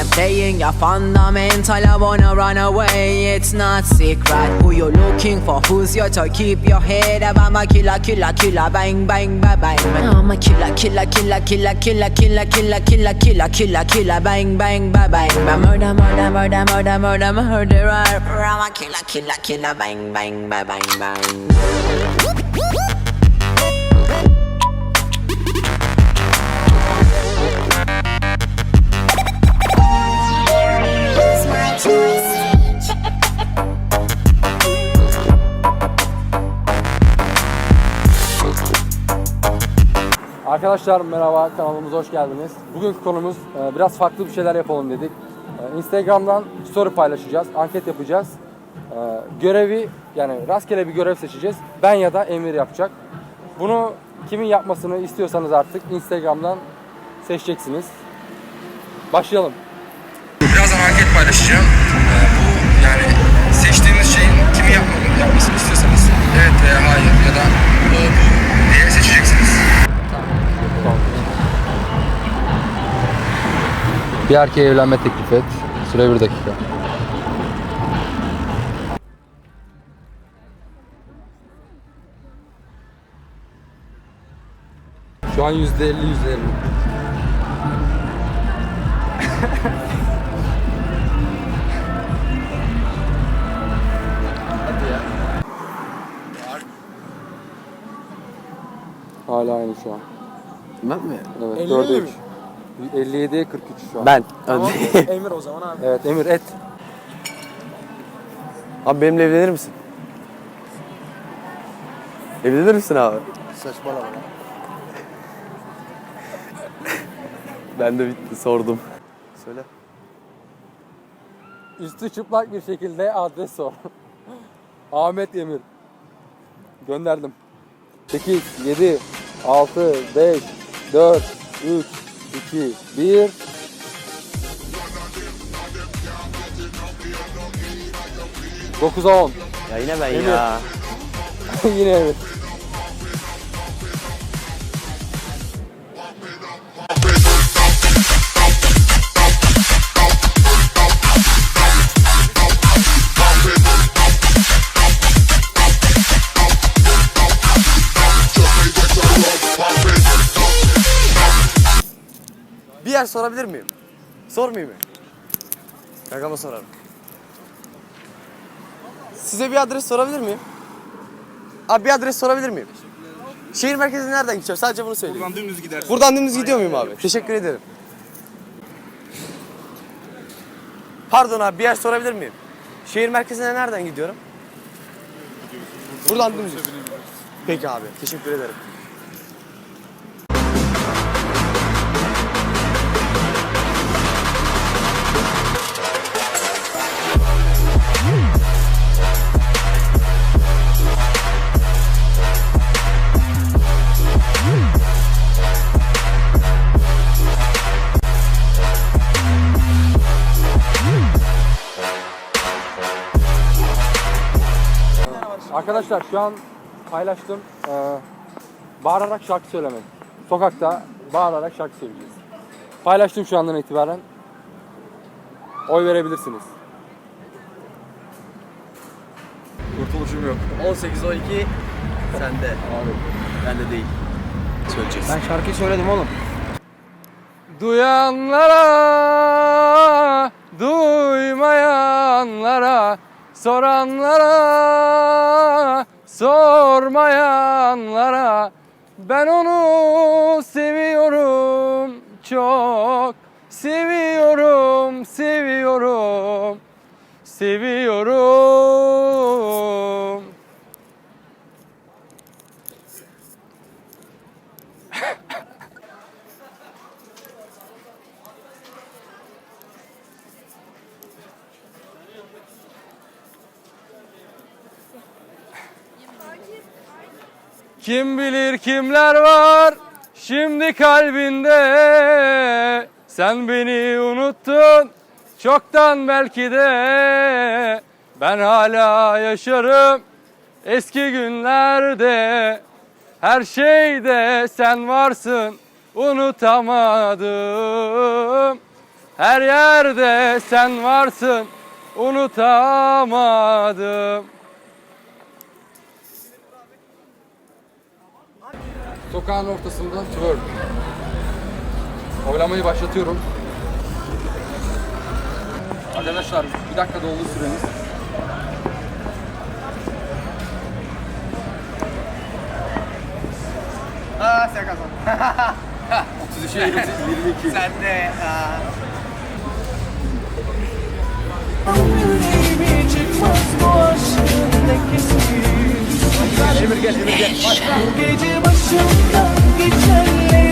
they're playing your fundamental. I wanna run away, it's not secret. Who you looking for? Who's your to keep your head up? I'm a killer, killer, killer, bang, bang, bang, bang. I'm a killer, killer, killer, killer, killer, killer, killer, killer, killer, killer, killer, bang, bang, bang, bang. bang. Murder, murder, murder, murder, murder, murderer. I'm a killer, killer, killer, bang, bang, bang, bang, bang. Arkadaşlar merhaba kanalımıza hoş geldiniz. Bugünkü konumuz e, biraz farklı bir şeyler yapalım dedik. E, Instagram'dan story paylaşacağız, anket yapacağız. E, Görevi yani rastgele bir görev seçeceğiz. Ben ya da Emir yapacak. Bunu kimin yapmasını istiyorsanız artık Instagram'dan seçeceksiniz. Başlayalım. Birazdan anket paylaşacağım. Bu yani Bir erkeğe evlenme teklif et. Süre bir dakika. Şu an yüzde elli, yüzde elli. Hala aynı şu an. Ben mi? Evet, 50 dörde üç. 57'ye 43 şu an. Ben. Tamam. Emir o zaman abi. Evet Emir et. abi benimle evlenir misin? Evlenir misin abi? Saçmalama lan. Ben de bitti sordum. Söyle. Üstü çıplak bir şekilde adres sor. Ahmet Emir. Gönderdim. 8, 7, 6, 5, 4, 3, 2, 1. Dokuza on. Ya yine ben Emir. ya. Yine Emir. Bir yer sorabilir miyim? Sormayayım mı? Kankama sorarım. Size bir adres sorabilir miyim? Abi bir adres sorabilir miyim? Şehir merkezine nereden gideceğim? Sadece bunu söyleyin. Buradan dümdüz gidersin. Buradan dümdüz gidiyor muyum abi? Teşekkür ederim. Pardon abi bir yer sorabilir miyim? Şehir merkezine nereden gidiyorum? Buradan dümdüz. Peki abi teşekkür ederim. Arkadaşlar şu an paylaştım. Ee, bağırarak şarkı söylemek. Sokakta bağırarak şarkı söyleyeceğiz. Paylaştım şu andan itibaren. Oy verebilirsiniz. Kurtuluşum yok. 18 12 sende. Abi. Bende değil. Söyleyeceksin. Ben şarkıyı söyledim oğlum. Duyanlara, duymayanlara, soranlara, sormayanlara ben onu seviyorum çok seviyorum seviyorum seviyorum Kim bilir kimler var şimdi kalbinde? Sen beni unuttun çoktan belki de. Ben hala yaşarım eski günlerde. Her şeyde sen varsın unutamadım. Her yerde sen varsın unutamadım. Sokağın ortasında twerk. Oylamayı başlatıyorum. Arkadaşlar bir dakika doldu süreniz. Aa sen kazandın. 33'e 22. Sen de. Aa. Emir gel, Emir gel. Gece başımdan geçenlerini